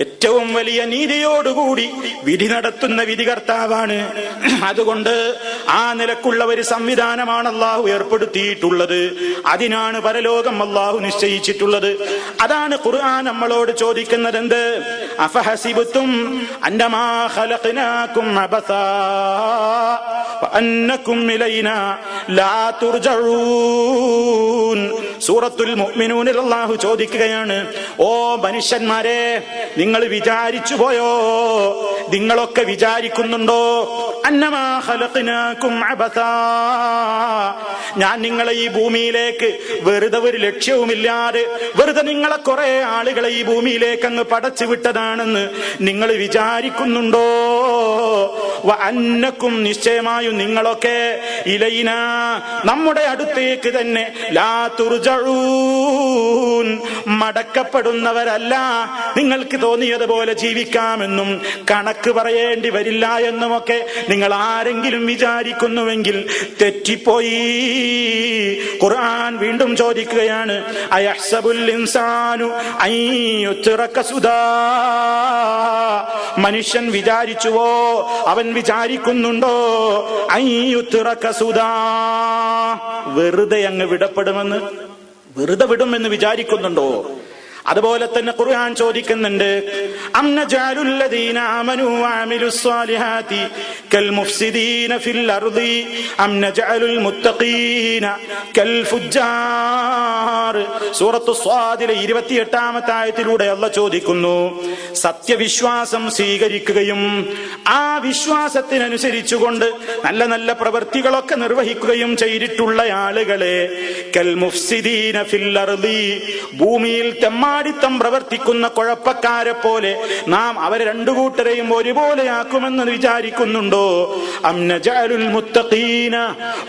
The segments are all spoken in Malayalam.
ഏറ്റവും വലിയ നീതിയോടുകൂടി വിധി നടത്തുന്ന വിധികർത്താവാണ്. അതുകൊണ്ട് ആ നിലക്കുള്ള ഒരു സംവിധാനമാണ് അള്ളാഹു ഏർപ്പെടുത്തിയിട്ടുള്ളത്. അതിനാണ് പരലോകം അള്ളാഹു നിശ്ചയിച്ചിട്ടുള്ളത്. അതാണ് ഖുർആൻ നമ്മളോട് ചോദിക്കുന്നത് എന്ത് അഫഹസിബുത്തും അന്നമാ ലാ തുർജഊൻ സൂറത്തുൽ മുഅ്മിനൂനിൽ അല്ലാഹു ചോദിക്കുകയാണ് ഓ മനുഷ്യന്മാരെ നിങ്ങൾ വിചാരിച്ചു പോയോ? നിങ്ങളൊക്കെ വിചാരിക്കുന്നുണ്ടോ? ഞാൻ നിങ്ങളെ ഈ ഭൂമിയിലേക്ക് വെറുതെ ഒരു ലക്ഷ്യവുമില്ലാതെ വെറുതെ നിങ്ങളെ കുറെ ആളുകളെ ഈ ഭൂമിയിലേക്ക് അങ്ങ് പടച്ചു വിട്ടതാണെന്ന് നിങ്ങൾ വിചാരിക്കുന്നുണ്ടോ? അന്നക്കും നിശ്ചയമായും നിങ്ങളൊക്കെ ഇലയിന നമ്മുടെ അടുത്തേക്ക് തന്നെ ലാ മടക്കപ്പെടുന്നവരല്ല. നിങ്ങൾക്ക് തോന്നിയതുപോലെ ജീവിക്കാമെന്നും കണക്ക് പറയേണ്ടി വരില്ല എന്നുമൊക്കെ നിങ്ങൾ ആരെങ്കിലും വിചാരിക്കുന്നുവെങ്കിൽ തെറ്റിപ്പോയി. ഖുർആൻ വീണ്ടും ചോദിക്കുകയാണ് മനുഷ്യൻ വിചാരിച്ചുവോ അവൻ വിചാരിക്കുന്നുണ്ടോ? യുത്രക വെറുതെ അങ്ങ് വിടപ്പെടുമെന്ന് വെറുതെ വിടുമെന്ന് വിചാരിക്കുന്നുണ്ടോ? അതുപോലെ തന്നെ ഖുർആൻ ചോദിക്കുന്നുണ്ട് സൂറത്തു സ്വാദിലെ 28ാമത്തെ ആയത്തിലൂടെ അല്ല ചോദിക്കുന്നു സത്യവിശ്വാസം സ്വീകരിക്കുകയും ആ വിശ്വാസത്തിനനുസരിച്ചുകൊണ്ട് നല്ല നല്ല പ്രവൃത്തികളൊക്കെ നിർവഹിക്കുകയും ചെയ്തിട്ടുള്ള ആളുകളെ കൽ മുഫ്സിദീന ഭൂമിയിൽ തെമ്മാടിത്തം പ്രവർത്തിക്കുന്ന കുഴപ്പക്കാരെ പോലെ നാം അവരെ രണ്ടു കൂട്ടരെയും ഒരുപോലെയാക്കുമെന്ന് വിചാരിക്കുന്നുണ്ടോ? മുത്തഖീന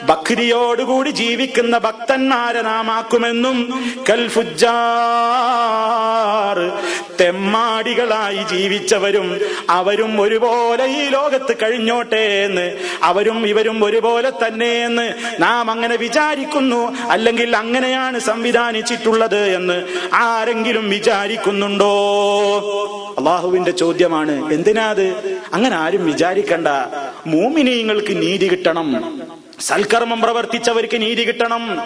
ബക്രിയോടുകൂടി ജീവിക്കുന്ന ഭക്തന്മാരെ നാം ആക്കുമെന്നും തെമ്മാടികളായി ജീവിച്ചവരും അവരും ഒരുപോലെ ഈ ലോകത്ത് കഴിഞ്ഞോട്ടെ എന്ന് അവരും ഇവരും ഒരുപോലെ തന്നെ എന്ന് നാം അങ്ങനെ വിചാരിക്കുന്നു. അല്ലെങ്കിൽ അങ്ങനെയാണ് സംവിധാനിച്ചിട്ടുള്ളത് എന്ന് ആരെങ്കിലും വിചാരിക്കുന്നുണ്ടോ? അള്ളാഹുവിന്റെ ചോദ്യമാണ് എന്തിനാത് അങ്ങനെ ആരും വിചാരിക്കണ്ട. മൂമിനീങ്ങൾക്ക് നീതി കിട്ടണം. സൽക്കർമ്മം പ്രവർത്തിച്ചവർക്ക് നീതി കിട്ടണം.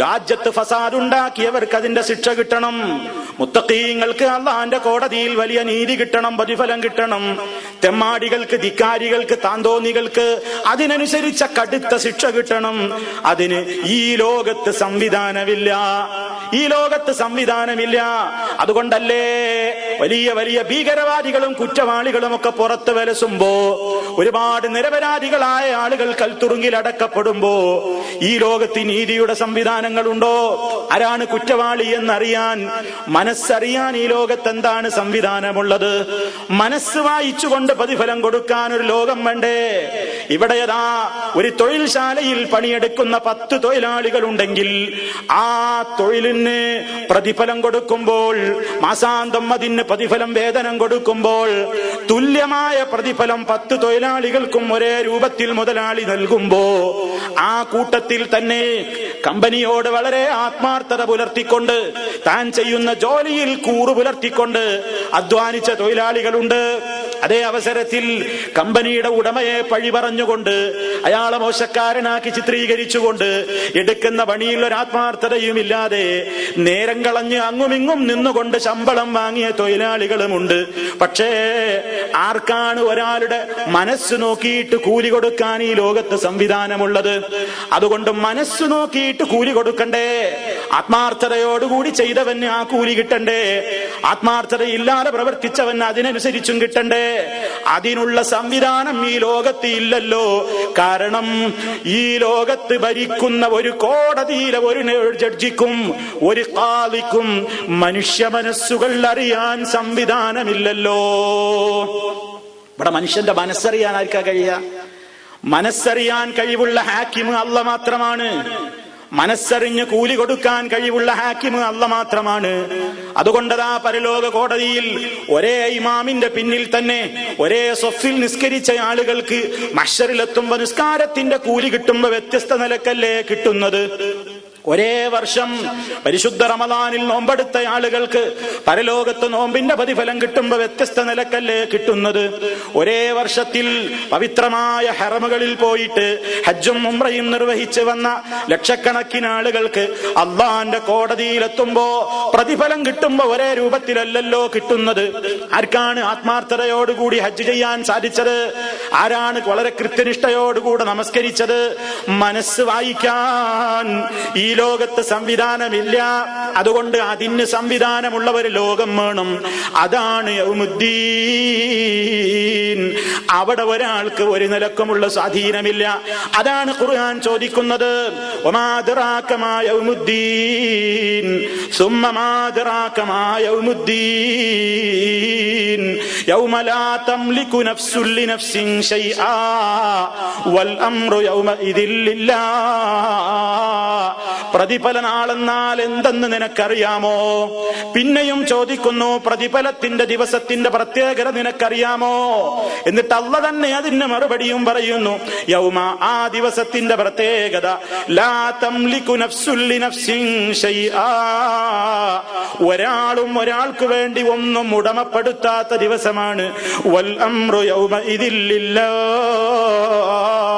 രാജ്യത്ത് ഫസാദ് ഉണ്ടാക്കിയവർക്ക് അതിന്റെ ശിക്ഷ കിട്ടണം. മുത്തക്കീങ്ങൾക്ക് അള്ളാന്റെ കോടതിയിൽ വലിയ നീതി കിട്ടണം പ്രതിഫലം കിട്ടണം. തെമ്മാടികൾക്ക് ധിക്കാരികൾക്ക് താന്തോന്നികൾക്ക് അതിനനുസരിച്ച കടുത്ത ശിക്ഷ കിട്ടണം. അതിന് ഈ ലോകത്ത് സംവിധാനമില്ല. ഈ ലോകത്ത് സംവിധാനമില്ല. അതുകൊണ്ടല്ലേ വലിയ വലിയ ഭീകരവാദികളും കുറ്റവാളികളും ഒക്കെ പുറത്ത് വലസുമ്പോ ഒരുപാട് നിരപരാധികളായ ആളുകൾ കൽത്തുറുങ്കിൽ അടക്കപ്പെടുമ്പോ ഈ ലോകത്ത് നീതിയുടെ സംവിധാനങ്ങളുണ്ടോ? ആരാണ് കുറ്റവാളി എന്നറിയാൻ മനസ്സറിയാൻ ഈ ലോകത്ത് എന്താണ് സംവിധാനമുള്ളത്? മനസ്സ് വായിച്ചുകൊണ്ട് പ്രതിഫലം കൊടുക്കാൻ ഒരു ലോകം വേണ്ടേ? ഇവിടെ ഏതാ ഒരു തൊഴിൽശാലയിൽ പണിയെടുക്കുന്ന പത്ത് തൊഴിലാളികൾ ഉണ്ടെങ്കിൽ ആ തൊഴിലിന് പ്രതിഫലം കൊടുക്കുമ്പോൾ മാസാന്തം അതിന് പ്രതിഫലം വേതനം കൊടുക്കുമ്പോൾ തുല്യമായ പ്രതിഫലം പത്ത് തൊഴിലാളികൾക്കും ഒരേ രൂപത്തിൽ മുതലാളി നൽകുമ്പോ ആ കൂട്ടത്തിൽ തന്നെ കമ്പനിയോട് വളരെ ആത്മാർത്ഥത പുലർത്തിക്കൊണ്ട് താൻ ചെയ്യുന്ന ജോലിയിൽ കൂറു പുലർത്തിക്കൊണ്ട് അധ്വാനിച്ച തൊഴിലാളികളുണ്ട്. അതേ അവസരത്തിൽ കമ്പനിയുടെ ഉടമയെ പഴി പറഞ്ഞുകൊണ്ട് അയാളെ മോശക്കാരനാക്കി ചിത്രീകരിച്ചുകൊണ്ട് എടുക്കുന്ന പണിയിൽ ഒരു ആത്മാർത്ഥതയും ഇല്ലാതെ നേരം കളഞ്ഞ് അങ്ങുമിങ്ങും നിന്നുകൊണ്ട് ശമ്പളം വാങ്ങിയ തൊഴിലാളികളുമുണ്ട്. പക്ഷേ ആർക്കാണ് ഒരാളുടെ മനസ്സ് നോക്കിയിട്ട് കൂലി കൊടുക്കാൻ ഈ ലോകത്ത് സംവിധാനമുള്ളത്? അതുകൊണ്ട് മനസ്സ് നോക്കിയിട്ട് കൂലി കൊടുക്കണ്ടേ? ആത്മാർത്ഥതയോടുകൂടി ചെയ്തവന് ആ കൂലി കിട്ടണ്ടേ? ആത്മാർത്ഥതയില്ലാതെ പ്രവർത്തിച്ചവന് അതിനനുസരിച്ചും കിട്ടണ്ടേ? അതിനുള്ള സംവിധാനം ഈ ലോകത്ത് ഇല്ലല്ലോ. കാരണം ഈ ലോകത്ത് ഭരിക്കുന്ന ഒരു കോടതിയിലെ ഒരു ജഡ്ജിക്കും ഒരു കാലിക്കും മനുഷ്യ മനസ്സുകൾ അറിയാൻ സംവിധാനമില്ലല്ലോ. ഇവിടെ മനുഷ്യന്റെ മനസ്സറിയാൻ ആർക്കാ കഴിയ മനസ്സറിയാൻ കഴിവുള്ള ഹാക്കിമ് അല്ല മാത്രമാണ് മനസ്സറിഞ്ഞ് കൂലി കൊടുക്കാൻ കഴിവുള്ള ഹാക്കിമ് അല്ല മാത്രമാണ്. അതുകൊണ്ടതാ പരലോക കോടതിയിൽ ഒരേ ഇമാമിന്റെ പിന്നിൽ തന്നെ ഒരേ സൊഫിൽ നിസ്കരിച്ച ആളുകൾക്ക് മഷറിലെത്തുമ്പോ നിസ്കാരത്തിന്റെ കൂലി കിട്ടുമ്പോ വ്യത്യസ്ത നിലക്കല്ലേ കിട്ടുന്നത്? ഒരേ വർഷം പരിശുദ്ധ റമദാനിൽ നോമ്പെടുത്ത ആളുകൾക്ക് പരലോകത്ത് നോമ്പിന്റെ പ്രതിഫലം കിട്ടുമ്പോ വ്യത്യസ്ത നിലക്കല്ലേ കിട്ടുന്നത്? ഒരേ വർഷത്തിൽ പവിത്രമായ ഹറമുകളിൽ പോയിട്ട് ഹജ്ജും ഉംറയും നിർവഹിച്ചു വന്ന ലക്ഷക്കണക്കിന് ആളുകൾക്ക് അള്ളാന്റെ കോടതിയിലെത്തുമ്പോ പ്രതിഫലം കിട്ടുമ്പോ ഒരേ രൂപത്തിലല്ലല്ലോ കിട്ടുന്നത്. ആർക്കാണ് ആത്മാർത്ഥതയോടുകൂടി ഹജ്ജ് ചെയ്യാൻ സാധിച്ചത്? ആരാണ് വളരെ കൃത്യനിഷ്ഠയോടുകൂടെ നമസ്കരിച്ചത്? മനസ്സ് വായിക്കാൻ ഈ ലോകത്ത് സംവിധാനമില്ല. അതുകൊണ്ട് അതിന് സംവിധാനമുള്ളവർ ലോകം വേണം. അതാണ് യൗമുദ്ദീൻ. അവിടെ ഒരാൾക്ക് ഒരു നിലക്കുമുള്ള സ്വാധീനമില്ല. അതാണ് ഖുർആൻ ചോദിക്കുന്നത്. ഒമാതറാക്കമായൗമുദ്ദീൻ തംലിക്കു വൽ അംറു യൗമ പ്രതിഫലനാളെന്നാൽ എന്തെന്ന് നിനക്കറിയാമോ? പിന്നെയും ചോദിക്കുന്നു പ്രതിഫലത്തിന്റെ ദിവസത്തിന്റെ പ്രത്യേകത നിനക്കറിയാമോ? എന്നിട്ട് അള്ള തന്നെ അതിന് മറുപടിയും പറയുന്നു യൗമ ആ ദിവസത്തിന്റെ പ്രത്യേകത ലാ തംലിക്കു നഫ്സുല്ലി നഫ്സിൻ ഒരാളും ഒരാൾക്ക് വേണ്ടി ഒന്നും ഉടമപ്പെടുത്താത്ത ദിവസമാണ് വൽ അംറു യൗമ ലില്ലാഹ്.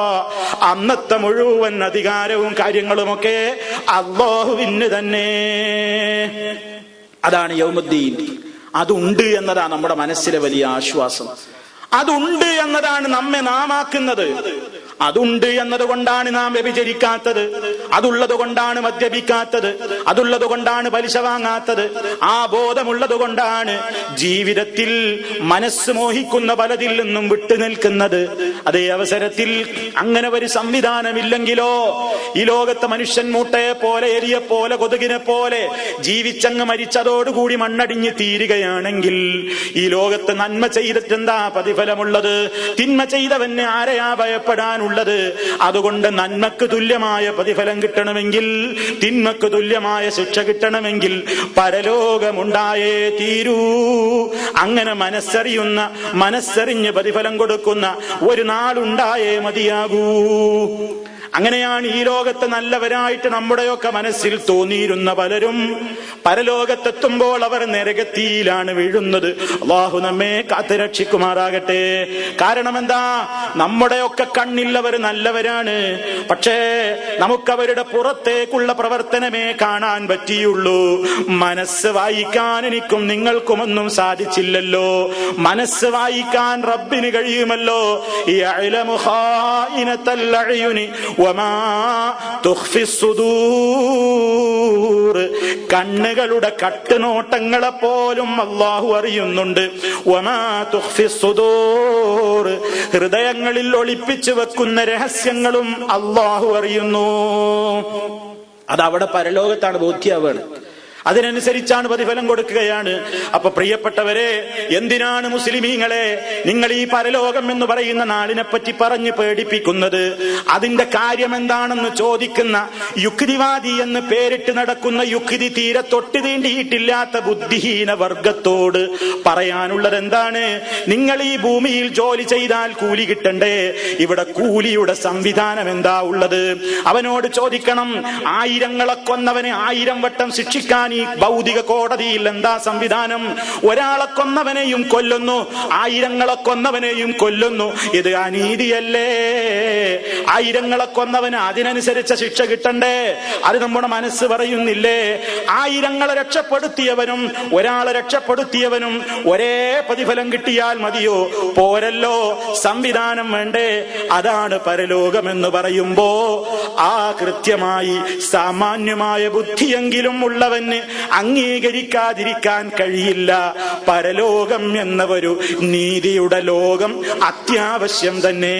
അന്നത്തെ മുഴുവൻ അധികാരവും കാര്യങ്ങളുമൊക്കെ അള്ളാഹുവിന് തന്നെ. അതാണ് യൗമുദ്ദീൻ. അതുണ്ട് എന്നതാണ് നമ്മുടെ മനസ്സിലെ വലിയ ആശ്വാസം. അതുണ്ട് എന്നതാണ് നമ്മെ നാമാക്കുന്നത്. അതുണ്ട് എന്നതുകൊണ്ടാണ് നാം വ്യഭിചരിക്കാത്തത്. അതുള്ളത് കൊണ്ടാണ് മദ്യപിക്കാത്തത് അതുള്ളത് കൊണ്ടാണ് പലിശ വാങ്ങാത്തത്. ആ ബോധമുള്ളത് കൊണ്ടാണ് ജീവിതത്തിൽ മനസ്സ് മോഹിക്കുന്ന പലതിൽ നിന്നും വിട്ടുനിൽക്കുന്നത് അതേ അവസരത്തിൽ അങ്ങനെ ഒരു സംവിധാനമില്ലെങ്കിലോ ഈ ലോകത്തെ മനുഷ്യൻ മൂട്ടയെ പോലെ എരിയെ പോലെ കൊതുകിനെ പോലെ ജീവിച്ചങ്ങ് മരിച്ചതോടുകൂടി മണ്ണടിഞ്ഞ് തീരുകയാണെങ്കിൽ ഈ ലോകത്ത് നന്മ ചെയ്തിട്ടെന്താ പ്രതിഫലമുള്ളത്? തിന്മ ചെയ്തവന് ആരെയാ ഭയപ്പെടാനുള്ളത്? അതുകൊണ്ട് നന്മക്ക് തുല്യമായ പ്രതിഫലം കിട്ടണമെങ്കിൽ തിന്മക്ക് തുല്യമായ ശിക്ഷ കിട്ടണമെങ്കിൽ പരലോകമുണ്ടായേ തീരൂ. അങ്ങനെ മനസ്സറിയുന്ന മനസ്സറിഞ്ഞ് പ്രതിഫലം കൊടുക്കുന്ന ഒരു നാളുണ്ടായേ മതിയാകൂ. അങ്ങനെയാണ് ഈ ലോകത്ത് നല്ലവരായിട്ട് നമ്മുടെയൊക്കെ മനസ്സിൽ തോന്നിയിരുന്ന പലരും. പരലോകത്തെത്തുമ്പോൾ അവർ നരകത്തിയിലാണ് വീഴുന്നത്. അള്ളാഹു നമ്മെ കാത്തുരക്ഷിക്കുമാറാകട്ടെ കാരണം എന്താ നമ്മുടെയൊക്കെ കണ്ണിൽ അവർ നല്ലവരാണ്. പക്ഷേ നമുക്കവരുടെ പുറത്തേക്കുള്ള പ്രവർത്തനമേ കാണാൻ പറ്റിയുള്ളൂ. മനസ്സ് വായിക്കാൻ എനിക്കും നിങ്ങൾക്കുമൊന്നും സാധിച്ചില്ലല്ലോ. മനസ്സ് വായിക്കാൻ റബ്ബിന് കഴിയുമല്ലോ. കണ്ണുകളുടെ കട്ടുനോട്ടങ്ങളെ പോലും അള്ളാഹു അറിയുന്നുണ്ട്. ഹൃദയങ്ങളിൽ ഒളിപ്പിച്ചു വെക്കുന്ന രഹസ്യങ്ങളും അള്ളാഹു അറിയുന്നു. അത് അവിടെ പരലോകത്താണ് ബോധ്യാവാണ്. അതിനനുസരിച്ചാണ് പ്രതിഫലം കൊടുക്കുകയാണ്. അപ്പൊ പ്രിയപ്പെട്ടവരെ എന്തിനാണ് മുസ്ലിമീങ്ങളെ നിങ്ങൾ ഈ പരലോകം എന്ന് പറയുന്ന നാളിനെ പറ്റി പറഞ്ഞ് പേടിപ്പിക്കുന്നത്? അതിന്റെ കാര്യം എന്താണെന്ന് ചോദിക്കുന്ന യുക്തിവാദി എന്ന് പേരിട്ട് നടക്കുന്ന യുക്തി തീരെ തൊട്ട് തീണ്ടിയിട്ടില്ലാത്ത ബുദ്ധിഹീന വർഗത്തോട് പറയാനുള്ളത് എന്താണ്? നിങ്ങൾ ഈ ഭൂമിയിൽ ജോലി ചെയ്താൽ കൂലി കിട്ടണ്ടേ? ഇവിടെ കൂലിയുടെ സംവിധാനം എന്താ ഉള്ളത്? അവനോട് ചോദിക്കണം ആയിരങ്ങളെ കൊന്നവനെ ആയിരം വട്ടം ശിക്ഷിക്കാൻ ഈ ഭൗതിക കോടതിയിൽ എന്താ സംവിധാനം? ഒരാളെ കൊന്നവനെയും കൊല്ലുന്നു ആയിരങ്ങളെ കൊന്നവനെയും കൊല്ലുന്നു. ഇത് അനീതിയല്ലേ? ആയിരങ്ങളെ കൊന്നവന് അതിനനുസരിച്ച ശിക്ഷ കിട്ടണ്ടേ? അത് നമ്മുടെ മനസ്സ് പറയുന്നില്ലേ? ആയിരങ്ങളെ രക്ഷപ്പെടുത്തിയവനും ഒരാളെ രക്ഷപ്പെടുത്തിയവനും ഒരേ പ്രതിഫലം കിട്ടിയാൽ മതിയോ? പോരല്ലോ സംവിധാനം വേണ്ടേ? അതാണ് പരലോകമെന്ന് പറയുമ്പോ ആ കൃത്യമായി സാമാന്യമായ ബുദ്ധിയെങ്കിലും ഉള്ളവന് അംഗീകരിക്കാതിരിക്കാൻ കഴിയില്ല. പരലോകം എന്ന ഒരു നീതിയുടെ ലോകം അത്യാവശ്യം തന്നെ.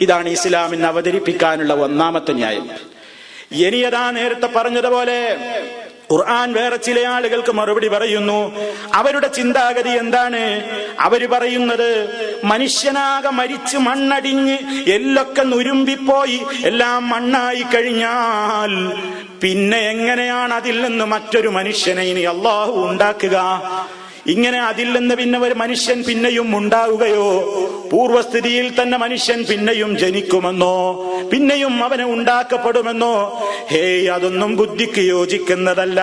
ഇതാണ് ഇസ്ലാമിന് അവതരിപ്പിക്കാനുള്ള ഒന്നാമത്തെ ന്യായം. ഇനിയതാ നേരത്തെ പറഞ്ഞതുപോലെ ഖുർആൻ വേറെ ചില ആളുകൾക്ക് മറുപടി പറയുന്നു. അവരുടെ ചിന്താഗതി എന്താണ്? അവർ പറയുന്നത് മനുഷ്യനാകെ മരിച്ച് മണ്ണടിഞ്ഞ് എല്ലൊക്കെ നുരുമ്പിപ്പോയി എല്ലാം മണ്ണായി കഴിഞ്ഞാൽ പിന്നെ എങ്ങനെയാണ് അതിൽ നിന്ന് മറ്റൊരു മനുഷ്യനെ ഇനി അള്ളാഹു ഉണ്ടാക്കുക? ഇങ്ങനെ അതിൽ നിന്ന് പിന്നെ ഒരു മനുഷ്യൻ പിന്നെയും ഉണ്ടാവുകയോ? പൂർവസ്ഥിതിയിൽ തന്നെ മനുഷ്യൻ പിന്നെയും ജനിക്കുമെന്നോ പിന്നെയും അവന് ഉണ്ടാക്കപ്പെടുമെന്നോ? ഹേയ് അതൊന്നും ബുദ്ധിക്ക് യോജിക്കുന്നതല്ല.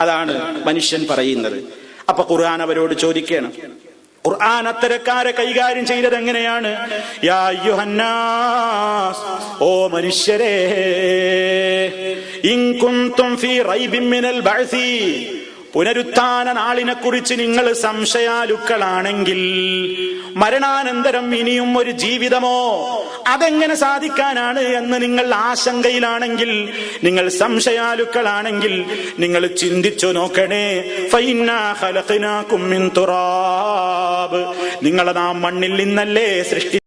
അതാണ് മനുഷ്യൻ പറയുന്നത്. അപ്പൊ ഖുർആൻ അവരോട് ചോദിക്കണം ഖുർആൻ അത്തരക്കാരെ കൈകാര്യം ചെയ്തത് എങ്ങനെയാണ്? ഓ മനുഷ്യരെ പുനരുത്ഥാന നാളിനെ കുറിച്ച് നിങ്ങൾ സംശയാലുക്കളാണെങ്കിൽ മരണാനന്തരം ഇനിയും ഒരു ജീവിതമോ അതെങ്ങനെ സാധിക്കാനാണ് എന്ന് നിങ്ങൾ ആശങ്കയിലാണെങ്കിൽ നിങ്ങൾ സംശയാലുക്കളാണെങ്കിൽ നിങ്ങൾ ചിന്തിച്ചു നോക്കണേ. ഫൈനാ നിങ്ങളെ നാം മണ്ണിൽ നിന്നല്ലേ സൃഷ്ടി